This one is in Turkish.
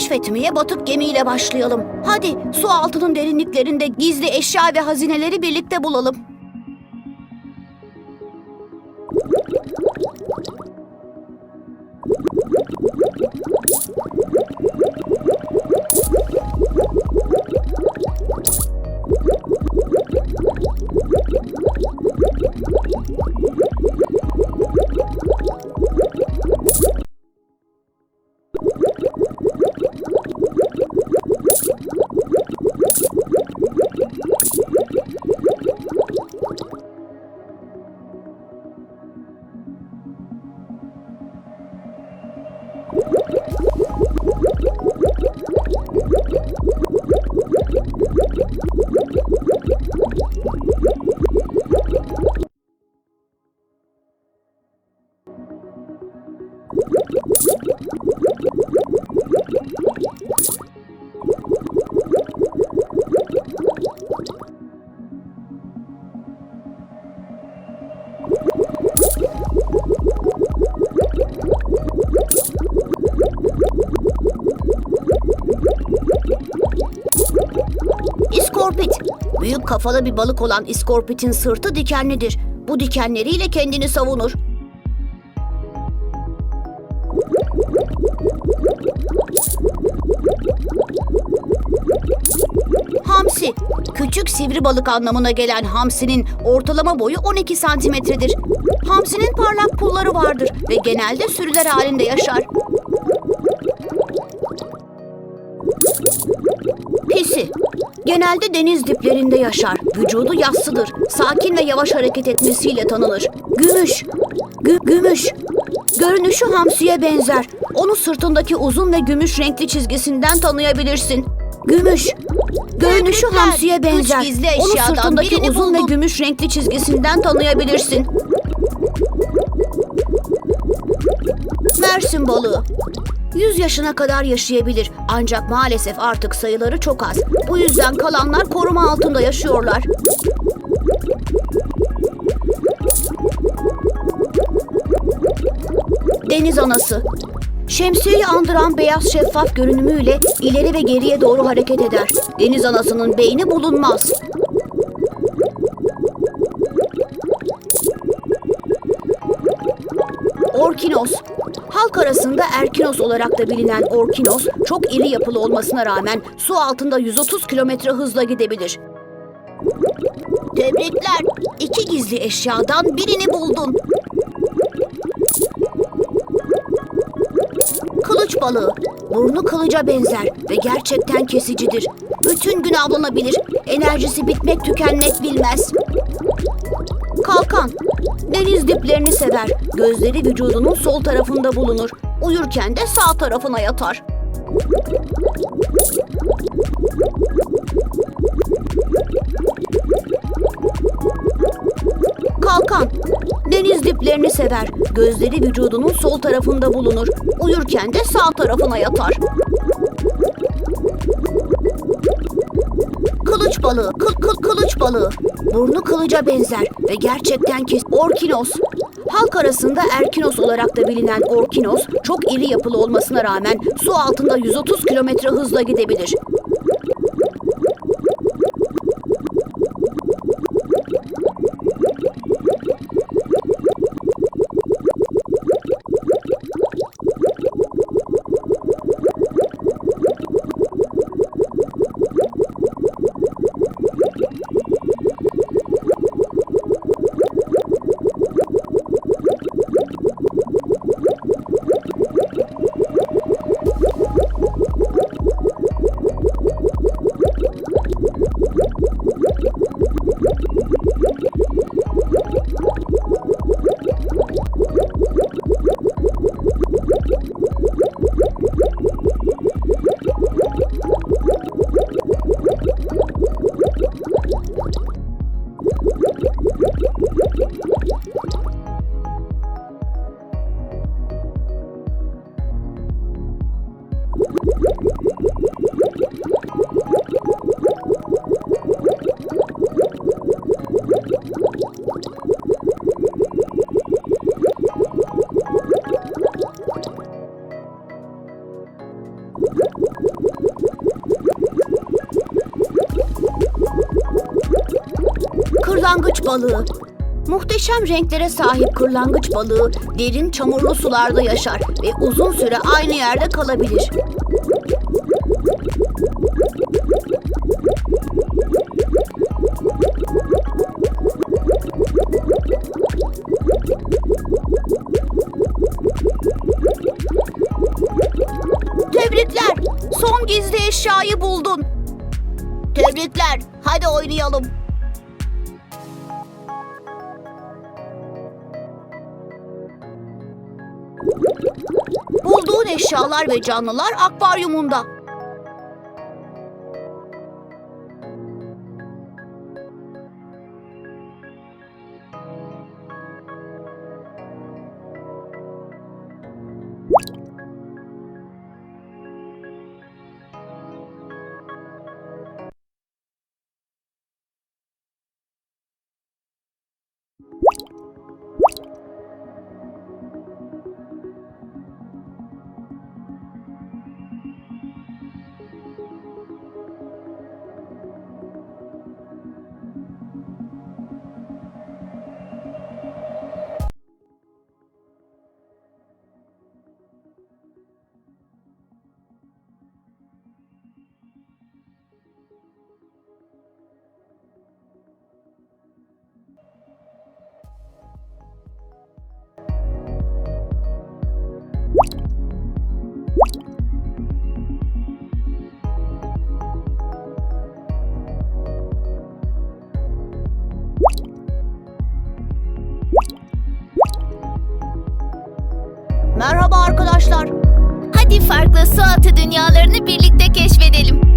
Keşfetmeye batık gemiyle başlayalım. Hadi su altının derinliklerinde gizli eşya ve hazineleri birlikte bulalım. İskorpit. Büyük kafalı bir balık olan iskorpitin sırtı dikenlidir. Bu dikenleriyle kendini savunur. Hamsi. Küçük sivri balık anlamına gelen hamsinin ortalama boyu 12 santimetredir. Hamsinin parlak pulları vardır ve genelde sürüler halinde yaşar. Genelde deniz diplerinde yaşar. Vücudu yassıdır. Sakin ve yavaş hareket etmesiyle tanınır. Gümüş. Gü- gümüş. Görünüşü hamsiye benzer. Onu sırtındaki uzun ve gümüş renkli çizgisinden tanıyabilirsin. Gümüş. Görünüşü Tebrikler. hamsiye benzer. Üç gizli Onu eşyadan sırtındaki birini uzun ve gümüş renkli çizgisinden tanıyabilirsin. Mersin balığı. 100 yaşına kadar yaşayabilir ancak maalesef artık sayıları çok az. Bu yüzden kalanlar koruma altında yaşıyorlar. Deniz anası. Şemsiyeyi andıran beyaz şeffaf görünümüyle ileri ve geriye doğru hareket eder. Deniz anasının beyni bulunmaz. Orkinos. Halk arasında Erkinos olarak da bilinen Orkinos, çok iri yapılı olmasına rağmen su altında 130 kilometre hızla gidebilir. Tebrikler. İki gizli eşyadan birini buldun. Kılıç balığı. Burnu kılıca benzer ve gerçekten kesicidir. Bütün gün avlanabilir. Enerjisi bitmek tükenmek bilmez. Kalkan. Deniz diplerini sever. Gözleri vücudunun sol tarafında bulunur. Uyurken de sağ tarafına yatar. Kalkan. Deniz diplerini sever. Gözleri vücudunun sol tarafında bulunur. Uyurken de sağ tarafına yatar. Balığı, kıl kıl kılıç balığı. Burnu kılıca benzer ve gerçekten kes. Orkinos. Halk arasında Erkinos olarak da bilinen Orkinos, çok iri yapılı olmasına rağmen su altında 130 kilometre hızla gidebilir. Kırlangıç balığı. Muhteşem renklere sahip kırlangıç balığı derin çamurlu sularda yaşar ve uzun süre aynı yerde kalabilir. Tebrikler. Son gizli eşyayı buldun. Tebrikler. Hadi oynayalım. Eşyalar ve canlılar akvaryumunda. Merhaba arkadaşlar. Hadi farklı su altı dünyalarını birlikte keşfedelim.